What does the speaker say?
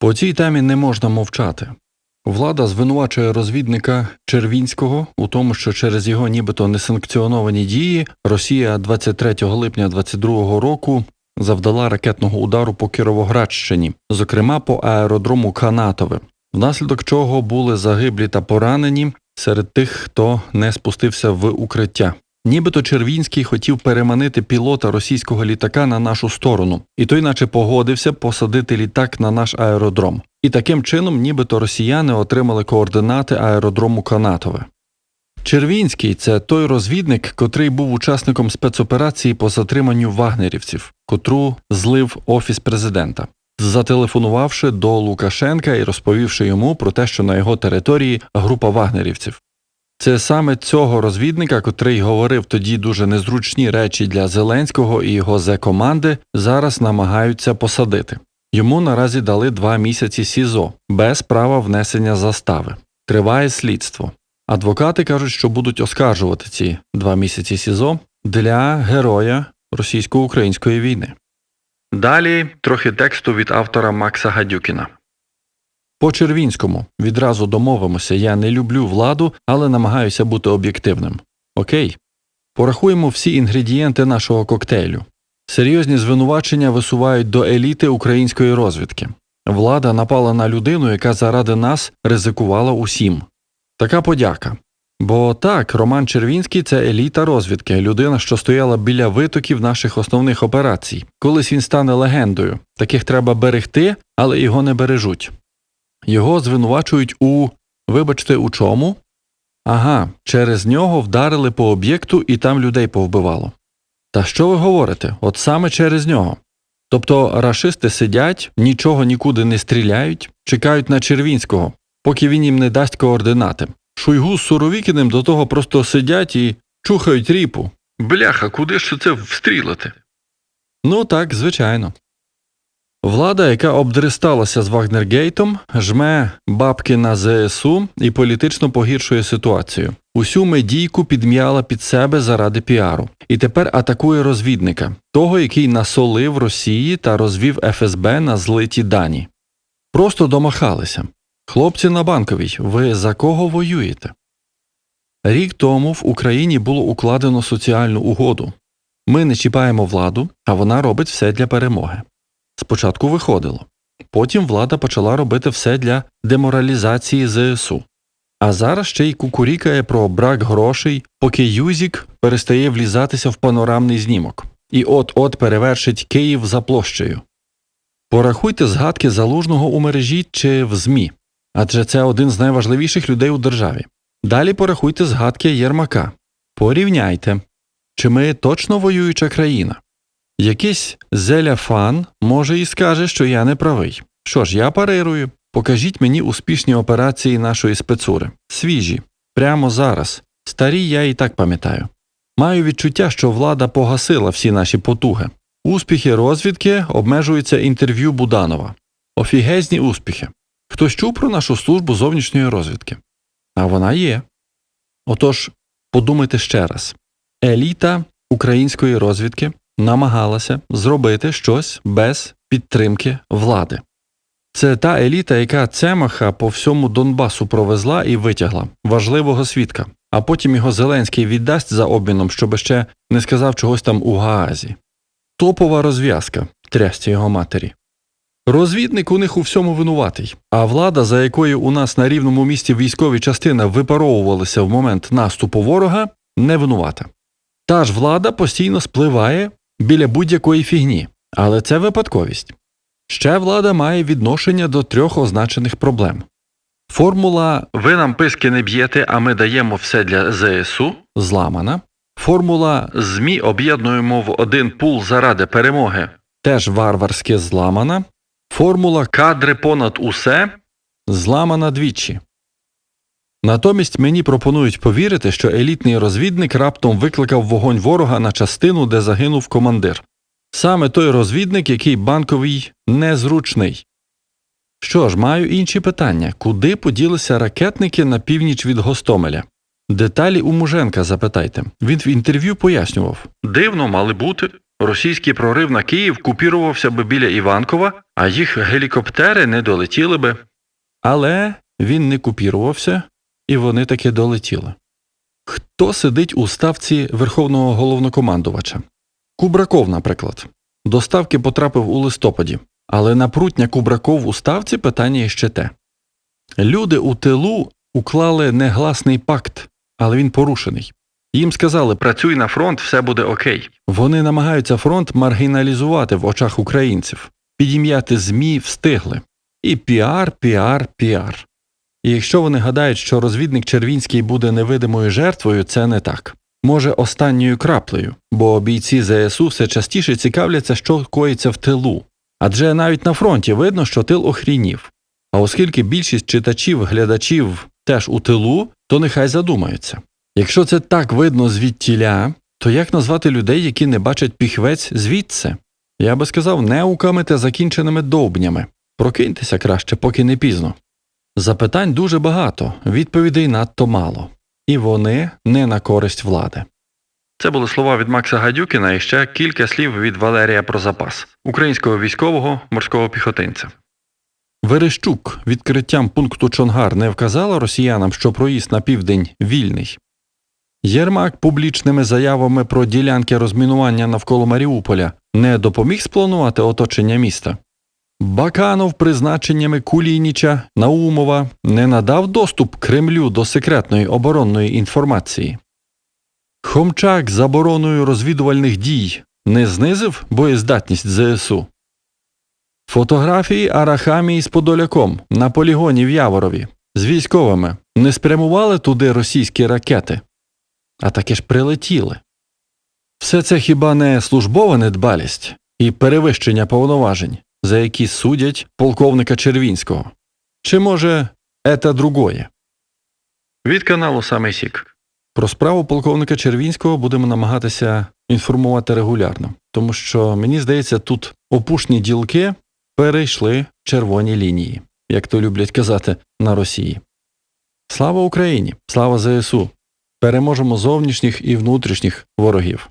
По цій темі не можна мовчати. Влада звинувачує розвідника Червінського у тому, що через його нібито несанкціоновані дії Росія 23 липня 2022 року завдала ракетного удару по Кіровоградщині, зокрема по аеродрому Канатове, внаслідок чого були загиблі та поранені серед тих, хто не спустився в укриття. Нібито Червінський хотів переманити пілота російського літака на нашу сторону, і той, наче погодився посадити літак на наш аеродром. І таким чином, нібито росіяни отримали координати аеродрому Канатове. Червінський це той розвідник, котрий був учасником спецоперації по затриманню вагнерівців, котру злив офіс президента, зателефонувавши до Лукашенка і розповівши йому про те, що на його території група вагнерівців. Це саме цього розвідника, котрий говорив тоді дуже незручні речі для Зеленського і його зе-команди, зараз намагаються посадити. Йому наразі дали два місяці СІЗО без права внесення застави. Триває слідство. Адвокати кажуть, що будуть оскаржувати ці два місяці СІЗО для героя російсько-української війни. Далі трохи тексту від автора Макса Гадюкіна. По Червінському відразу домовимося, я не люблю владу, але намагаюся бути об'єктивним. Окей. Порахуємо всі інгредієнти нашого коктейлю. Серйозні звинувачення висувають до еліти української розвідки. Влада напала на людину, яка заради нас ризикувала усім. Така подяка. Бо так, Роман Червінський це еліта розвідки, людина, що стояла біля витоків наших основних операцій. Колись він стане легендою. Таких треба берегти, але його не бережуть. Його звинувачують у вибачте, у чому? Ага, через нього вдарили по об'єкту і там людей повбивало. Та що ви говорите? От саме через нього. Тобто рашисти сидять, нічого нікуди не стріляють, чекають на Червінського, поки він їм не дасть координати. Шуйгу з Суровікіним до того просто сидять і чухають ріпу. Бляха, куди ж це встрілити? Ну так, звичайно. Влада, яка обдристалася з Вагнергейтом, жме бабки на ЗСУ і політично погіршує ситуацію. Усю медійку підм'яла під себе заради піару, і тепер атакує розвідника, того, який насолив Росії та розвів ФСБ на злиті дані. Просто домахалися. Хлопці на банковій, ви за кого воюєте? Рік тому в Україні було укладено соціальну угоду. Ми не чіпаємо владу, а вона робить все для перемоги. Спочатку виходило. Потім влада почала робити все для деморалізації ЗСУ. А зараз ще й кукурікає про брак грошей, поки Юзік перестає влізатися в панорамний знімок і от-от перевершить Київ за площею. Порахуйте згадки залужного у мережі чи в ЗМІ, адже це один з найважливіших людей у державі. Далі порахуйте згадки Єрмака. Порівняйте, чи ми точно воююча країна. Якийсь зеля-фан може і скаже, що я не правий. Що ж, я парирую. Покажіть мені успішні операції нашої спецури. Свіжі. Прямо зараз. Старі я і так пам'ятаю. Маю відчуття, що влада погасила всі наші потуги. Успіхи розвідки обмежуються інтерв'ю Буданова. Офігезні успіхи. Хтось чув про нашу службу зовнішньої розвідки? А вона є. Отож, подумайте ще раз: еліта української розвідки намагалася зробити щось без підтримки влади. Це та еліта, яка Цемаха по всьому Донбасу провезла і витягла важливого свідка, а потім його Зеленський віддасть за обміном, щоб ще не сказав чогось там у Гаазі. Топова розв'язка трясті його матері. Розвідник у них у всьому винуватий, а влада, за якою у нас на рівному місці військові частини випаровувалися в момент наступу ворога, не винувата. Та ж влада постійно спливає біля будь-якої фігні, але це випадковість. Ще влада має відношення до трьох означених проблем. Формула Ви нам писки не б'єте, а ми даємо все для ЗСУ зламана. Формула ЗМІ об'єднуємо в один пул заради перемоги теж варварськи зламана. Формула кадри понад усе зламана двічі. Натомість мені пропонують повірити, що елітний розвідник раптом викликав вогонь ворога на частину, де загинув командир. Саме той розвідник, який банковий незручний. Що ж, маю інші питання куди поділися ракетники на північ від Гостомеля? Деталі у Муженка запитайте. Він в інтерв'ю пояснював дивно мали бути. російський прорив на Київ купірувався би біля Іванкова, а їх гелікоптери не долетіли би. Але він не купірувався, і вони таки долетіли. Хто сидить у ставці Верховного головнокомандувача? Кубраков, наприклад. До ставки потрапив у листопаді, але на прутня Кубраков у ставці питання ще те. Люди у тилу уклали негласний пакт, але він порушений. Їм сказали працюй на фронт, все буде окей. Вони намагаються фронт маргіналізувати в очах українців, підім'яти ЗМІ встигли. І піар, піар, піар. І якщо вони гадають, що розвідник Червінський буде невидимою жертвою, це не так. Може, останньою краплею, бо бійці ЗСУ все частіше цікавляться, що коїться в тилу. Адже навіть на фронті видно, що тил охрінів. А оскільки більшість читачів, глядачів теж у тилу, то нехай задумаються. Якщо це так видно звідтіля, то як назвати людей, які не бачать піхвець звідси? Я би сказав, неуками та закінченими довбнями. Прокиньтеся краще, поки не пізно. Запитань дуже багато, відповідей надто мало. І вони не на користь влади. Це були слова від Макса Гадюкіна і ще кілька слів від Валерія про запас, українського військового морського піхотинця. Верещук відкриттям пункту Чонгар не вказала росіянам, що проїзд на південь вільний. Єрмак публічними заявами про ділянки розмінування навколо Маріуполя не допоміг спланувати оточення міста. Баканов призначеннями Кулініча Наумова не надав доступ Кремлю до секретної оборонної інформації. Хомчак забороною розвідувальних дій не знизив боєздатність ЗСУ. Фотографії Арахамії з Подоляком на полігоні в Яворові з військовими не спрямували туди російські ракети, а таки ж прилетіли. Все це хіба не службова недбалість і перевищення повноважень, за які судять полковника Червінського? Чи може ета другое? Від каналу Самий Сік. Про справу полковника Червінського будемо намагатися інформувати регулярно, тому що мені здається, тут опушні ділки перейшли червоні лінії, як то люблять казати на Росії. Слава Україні! Слава ЗСУ! Переможемо зовнішніх і внутрішніх ворогів.